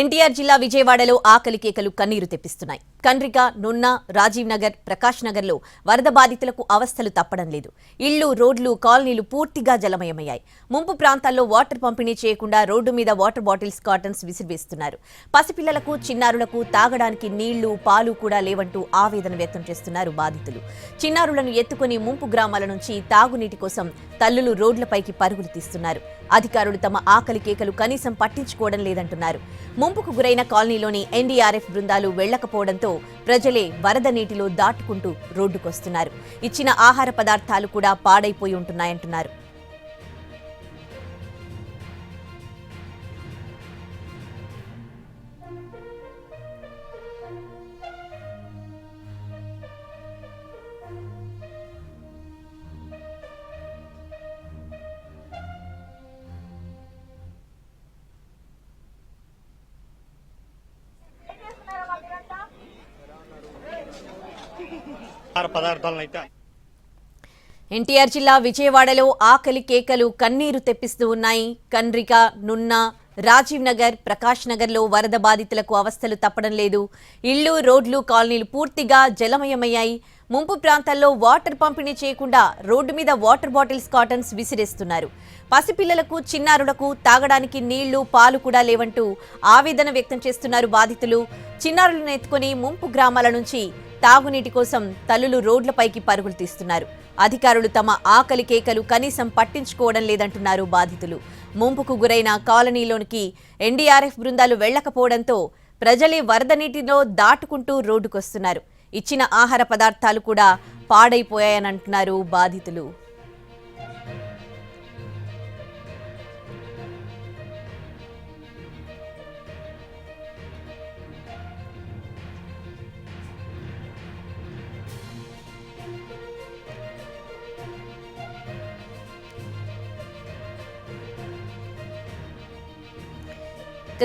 ఎన్టీఆర్ జిల్లా విజయవాడలో ఆకలి కేకలు కన్నీరు తెప్పిస్తున్నాయి. కండ్రిక నున్న రాజీవ్ నగర్ ప్రకాష్ నగర్లో వరద బాధితులకు అవస్థలు తప్పడం లేదు. ఇళ్ళు రోడ్లు కాలనీలు పూర్తిగా జలమయమయ్యాయి. ముంపు ప్రాంతాల్లో వాటర్ పంపిణీ చేయకుండా రోడ్డు మీద వాటర్ బాటిల్స్ కాటన్స్ విసిరివేస్తున్నారు. పసిపిల్లలకు చిన్నారులకు తాగడానికి నీళ్ళు పాలు కూడా లేవంటూ ఆవేదన వ్యక్తం చేస్తున్నారు బాధితులు. చిన్నారులను ఎత్తుకుని ముంపు గ్రామాల నుంచి తాగునీటి కోసం తల్లులు రోడ్లపైకి పరుగులు తీస్తున్నారు. అధికారులు తమ ఆకలి కేకలు కనీసం పట్టించుకోవడం లేదంటున్నారు. ముంపుకు గురైన కాలనీలోని ఎన్డీఆర్ఎఫ్ బృందాలు వెళ్ళకపోవడంతో ప్రజలే వరద నీటిలో దాటుకుంటూ రోడ్డుకొస్తున్నారు. ఇచ్చిన ఆహార పదార్థాలు కూడా పాడైపోయి ఉంటున్నాయంటున్నారు. ఆహార పదార్థాలను అయితే ఎన్టీఆర్ జిల్లా విజయవాడలో ఆకలి కేకలు కన్నీరు తెప్పిస్తూ ఉన్నాయి. కండ్రిక నున్న రాజీవ్ నగర్ ప్రకాష్ నగర్లో వరద బాధితులకు అవస్థలు తప్పడం లేదు. ఇళ్ళు రోడ్లు కాలనీలు పూర్తిగా జలమయమయ్యాయి. ముంపు ప్రాంతాల్లో వాటర్ పంపిణీ చేయకుండా రోడ్డు మీద వాటర్ బాటిల్స్ కాటన్స్ విసిరేస్తున్నారు. పసిపిల్లలకు చిన్నారులకు తాగడానికి నీళ్ళు పాలు కూడా లేవంటూ ఆవేదన వ్యక్తం చేస్తున్నారు బాధితులు. చిన్నారులను ఎత్తుకుని ముంపు గ్రామాల నుంచి తాగునీటి కోసం తల్లులు రోడ్లపైకి పరుగులు తీస్తున్నారు. అధికారులు తమ ఆకలి కేకలు కనీసం పట్టించుకోవడం లేదంటున్నారు బాధితులు. ముంపుకు గురైన కాలనీలోనికి ఎన్డీఆర్ఎఫ్ బృందాలు వెళ్ళకపోవడంతో ప్రజలే వరద నీటిలో దాటుకుంటూ రోడ్డుకొస్తున్నారు. ఇచ్చిన ఆహార పదార్థాలు కూడా పాడైపోయాయనంటున్నారు బాధితులు.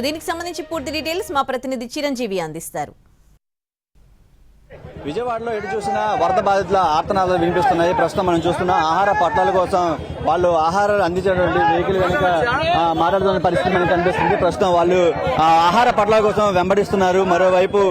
దీనికి సంబంధించి పూర్తి డీటెయిల్స్ మా ప్రతినిధి చిరంజీవి అందిస్తారు. విజయవాడలో ఎటు చూసినా వరద బాధితుల ఆర్తనాదాలు వినిపిస్తున్నాయి. ప్రస్తుతం మనం చూస్తున్న ఆహార పట్టాల కోసం వాళ్ళు ఆహారాలు అందించేటువంటి వెహికల్ కనుక మాట్లాడుతున్న పరిస్థితి మనకు కనిపిస్తుంది. ప్రస్తుతం వాళ్ళు ఆ, ఆహార పట్టాల కోసం వెంబడిస్తున్నారు. మరోవైపు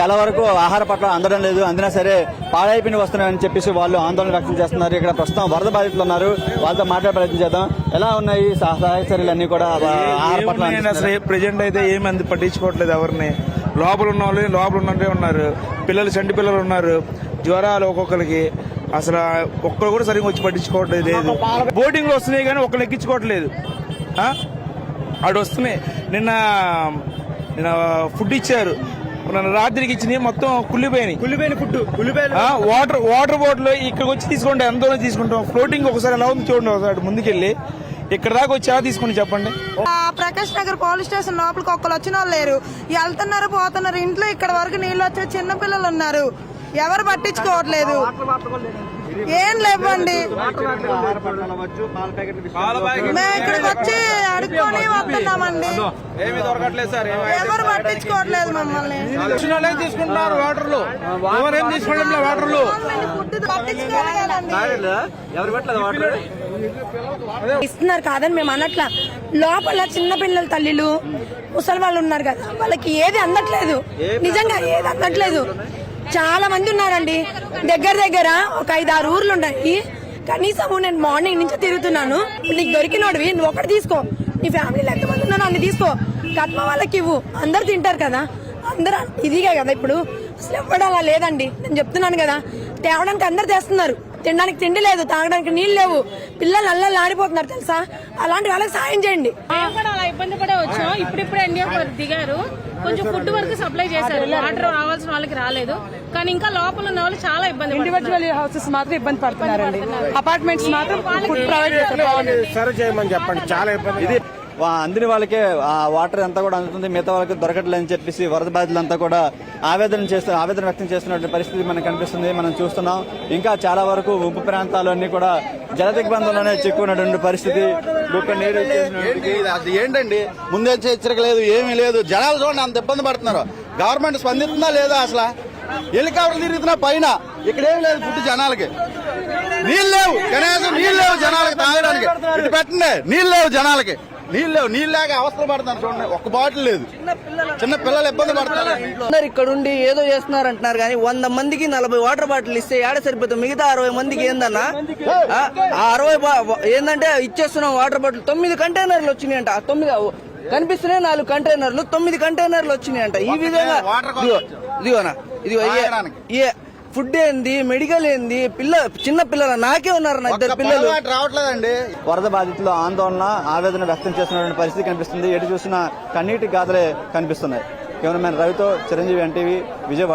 చాలా వరకు ఆహార పట్ల అందడం లేదు. అందినా సరే పాడైపోయిన వస్తున్నాయని చెప్పేసి వాళ్ళు ఆందోళన వ్యక్తం చేస్తున్నారు. ఇక్కడ ప్రస్తుతం వరద బాధితులు ఉన్నారు. వాళ్ళతో మాట్లాడే ప్రయత్నం చేద్దాం. ఎలా ఉన్నాయి సహ- సహాయ చర్యలన్నీ కూడా ఆహార పట్ల అసలు ప్రజెంట్ అయితే ఏమి అంది పట్టించుకోవట్లేదు ఎవరిని. లోపల ఉన్న వాళ్ళు లోపల ఉన్నట్టే ఉన్నారు. పిల్లలు చంటి పిల్లలు ఉన్నారు. జ్వరాలు ఒక్కొక్కరికి. అసలు ఒక్కరు కూడా సరిగ్గా వచ్చి పట్టించుకోవట్లేదు. లేదు బోటింగ్లో వస్తున్నాయి కానీ ఒక్కరు ఎక్కించుకోవట్లేదు. ఆ? ఆడు వస్తున్నాయి. నిన్న నిన్న ఫుడ్ ఇచ్చారు. నిన్న రాత్రికి ఇచ్చినవి మొత్తం కుళ్ళిపోయినాయి. కుళ్ళిపోయిన ఫుడ్ కుళ్ళిపోయిన ఆ, వాటర్ వాటర్ బాటిల్ ఇక్కడికి వచ్చి తీసుకుంటే ఎంత తీసుకుంటాం? ఫ్లోటింగ్ ఒకసారి ఎలా ఉంది చూడండి ఒకసారి ముందుకెళ్ళి. ఇక్కడ దాకా వచ్చి తీసుకుని చెప్పండి? ఆ, ప్రకాష్ నగర్ పోలీస్ స్టేషన్ లోపలికి ఒక్కరు వచ్చిన వాళ్ళు లేరు. వెళ్తున్నారు పోతున్నారు. ఇంట్లో ఇక్కడ వరకు నీళ్ళు వచ్చే చిన్న పిల్లలు ఉన్నారు. ఎవరు పట్టించుకోవట్లేదు. ఏం లేవండి. మేము ఇక్కడికి వచ్చి అడుక్కొని వస్తున్నామండి ఏమీ దొరకట్లేదు సార్ ఎవరు పట్టించుకోవట్లేదు మమ్మల్ని. తీసుకుంటున్నారు వాటర్లు? ఎవరేం తీసుకోవడం వాటర్లు? ఇస్తున్నారు కాదని మేము అనట్లా. లోపల చిన్న పిల్లల తల్లిలు ముసలి వాళ్ళు ఉన్నారు కదా వాళ్ళకి ఏది అందట్లేదు. నిజంగా ఏది అందట్లేదు. చాలా మంది ఉన్నారండి. దగ్గర దగ్గర ఒక ఐదు ఆరు ఊర్లు ఉన్నాయి. కనీసం నేను మార్నింగ్ నుంచి తిరుగుతున్నాను. నీకు దొరికినోడివి నువ్వు ఒకటి తీసుకో. నీ ఫ్యామిలీలో ఎంతమంది ఉన్నారో అన్ని తీసుకో. కట్మ వాళ్ళకి ఇవ్వు. అందరు తింటారు కదా. అందరూ ఇదిగా కదా ఇప్పుడు. అసలు ఎవ్వడం అలా లేదండి. నేను చెప్తున్నాను కదా. తేవడానికి అందరు తెస్తున్నారు. తినడానికి తిండి లేదు తాగడానికి నీళ్ళు లేవు. పిల్లలు అల్లలు ఆడిపోతున్నారు తెలుసా? అలాంటి వాళ్ళకి సాయం చేయండి. మేము కూడా అలా ఇబ్బంది పడే వచ్చాం ఇప్పుడిప్పుడు ఎన్డీఏ దిగారు. కొంచెం ఫుడ్ వరకు సప్లై చేశారు. వాటర్ రావాల్సిన వాళ్ళకి రాలేదు. కానీ ఇంకా లోపల ఉన్న వాళ్ళు చాలా ఇబ్బంది ఇండివిజువల్ హౌసెస్ మాత్రం ఇబ్బంది పడుతున్నారండి అపార్ట్మెంట్స్ మాత్రం ఫుడ్ ప్రొవైడ్ చేస్తారు సరే చేయమని చెప్పండి. చాలా ఇబ్బంది. అందిన వాళ్ళకే ఆ వాటర్ అంతా కూడా అందుతుంది. మిగతా వాళ్ళకి దొరకట్లేదని చెప్పేసి వరద బాధితులంతా కూడా ఆవేదన చేస్తూ ఆవేదన వ్యక్తం చేస్తున్న పరిస్థితి మనకు కనిపిస్తుంది. మనం చూస్తున్నాం. ఇంకా చాలా వరకు ఉప ప్రాంతాలన్నీ కూడా జల దిగ్బంధంలోనే చిక్కున్నటువంటి పరిస్థితి నీరు ఏంటండి? ముందే హెచ్చరిక లేదు ఏమీ లేదు. జనాలు చూడండి అంత ఇబ్బంది పడుతున్నారు. గవర్నమెంట్ స్పందిస్తుందా లేదా అసలు? హెలికాప్టర్ తిరుగుతున్నా పైన. ఇక్కడేం లేదు ఫుడ్ జనాలకి. నీళ్ళు లేవు. కనీసం నీళ్ళు లేవు జనాలకి తాగడానికి. ఇటు పెట్టండి. నీళ్ళు లేవు జనాలకి. నీళ్ళు లేవు నీళ్ళు లేక అవస్థలు పడుతున్నారు చూడండి. ఒక్క బాటిల్ లేదు. చిన్న పిల్లలు ఇబ్బంది పడుతున్నారు అందరు ఇక్కడ ఉండి ఏదో చేస్తున్నారు అంటున్నారు కానీ వంద మందికి నలభై వాటర్ బాటిల్ ఇస్తే ఏడ సరిపోతుంది? మిగతా అరవై మందికి ఏందన్నా? ఆ, అరవై ఏందంటే ఇచ్చేస్తున్నాం వాటర్ బాటిల్. తొమ్మిది కంటైనర్లు వచ్చినాయి అంట తొమ్మిది కనిపిస్తున్నాయి నాలుగు కంటైనర్లు. తొమ్మిది కంటైనర్లు వచ్చినాయి అంట ఈ విధంగా ఇదిగోనా ఇదిగో. ఏ ఫుడ్ ఏంది మెడికల్ ఏంది పిల్ల చిన్న పిల్లలు నాకే ఉన్నారు నా ఇద్దరు పిల్లలు. రావట్లేదండి. వరద బాధితులు ఆందోళన ఆవేదన వ్యక్తం చేస్తున్నటువంటి పరిస్థితి కనిపిస్తుంది. ఎటు చూసినా కన్నీటి గాథలే కనిపిస్తున్నాయి. కెమెరామెన్ రవితో చిరంజీవి ఎన్టీవీ విజయవాడ.